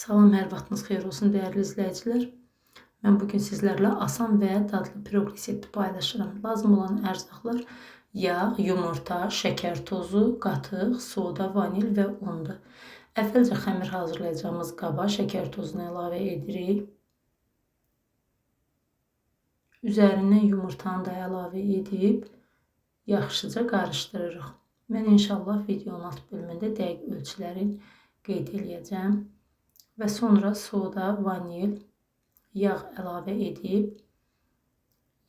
Salam, hər vaxtınız xeyir olsun dəyərli izləyicilər. Mən bu gün sizlərlə asan və dadlı piroq resepti paylaşıram. Lazım olan ərzaqlar yağ, yumurta, şəkər tozu, qatıq, soda, vanil və undur. Əvvəlcə xəmir hazırlayacağımız qaba şəkər tozunu əlavə edirik. Üzərindən yumurtanı da əlavə edib yaxşıca qarışdırırıq. Mən inşallah videonun alt bölümündə dəqiq ölçülərin qeyd eləyəcəm və sonra soda, vanil, yağ əlavə edib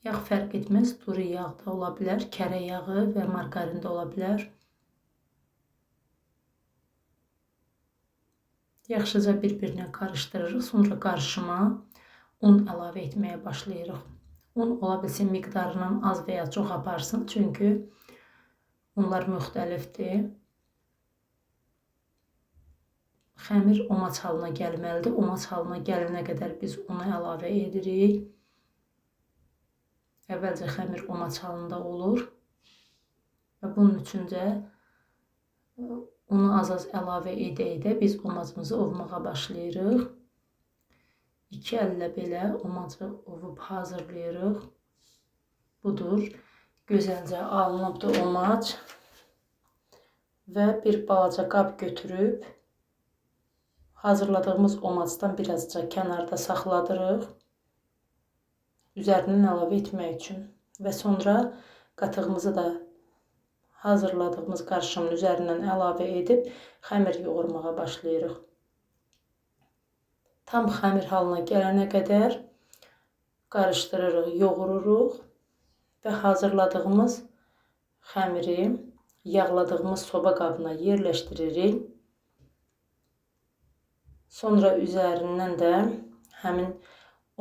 yağ fərq etməz, duru yağ da ola bilər, kərə yağı və margarin də ola bilər. Yaxşıca bir-birinə qarışdırırıq. Sonra qarışıma un əlavə etməyə başlayırıq. Un ola bilsin miqdarından az və ya çox aparsın, çünki unlar müxtəlifdir. Xəmir omaç halına gəlməlidir. Omaç halına gələnə qədər biz unu əlavə edirik. Əvvəlcə xəmir omaç halında olur. Və bunun üçün də unu az-az əlavə edə-edə biz omacımızı ovmağa başlayırıq. İki əllə belə omacı ovub hazırlayırıq. Budur. Gözəlcə alınıbdır omac. Və bir balaca qab götürüb hazırladığımız omacdan birazca kənarda saxladırıq. Üzərindən əlavə etmək üçün və sonra qatığımızı da hazırladığımız qarışımın üzərindən əlavə edib xəmir yoğurmağa başlayırıq tam xəmir halına gələnə qədər qarışdırırıq, yoğururuq və hazırladığımız xəmiri yağladığımız soba qabına yerləşdiririk. Sonra üzərindən də həmin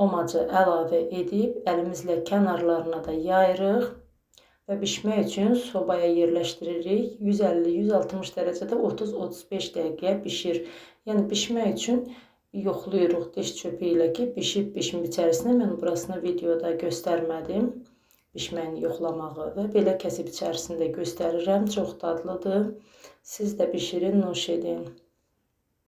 omacı əlavə edib əlimizlə kənarlarına da yayırıq və bişmək üçün sobaya yerləşdiririk. 150-160 dərəcədə 30-35 dəqiqə bişir. Yəni bişmək üçün yoxlayırıq diş çöpü ilə ki, bişib bişmib içərisinə. Mən burasını videoda göstərmədim. Bişməyini yoxlamağı və belə kəsib içərisində göstərirəm. Çox dadlıdır. Siz də bişirin, nuş edin.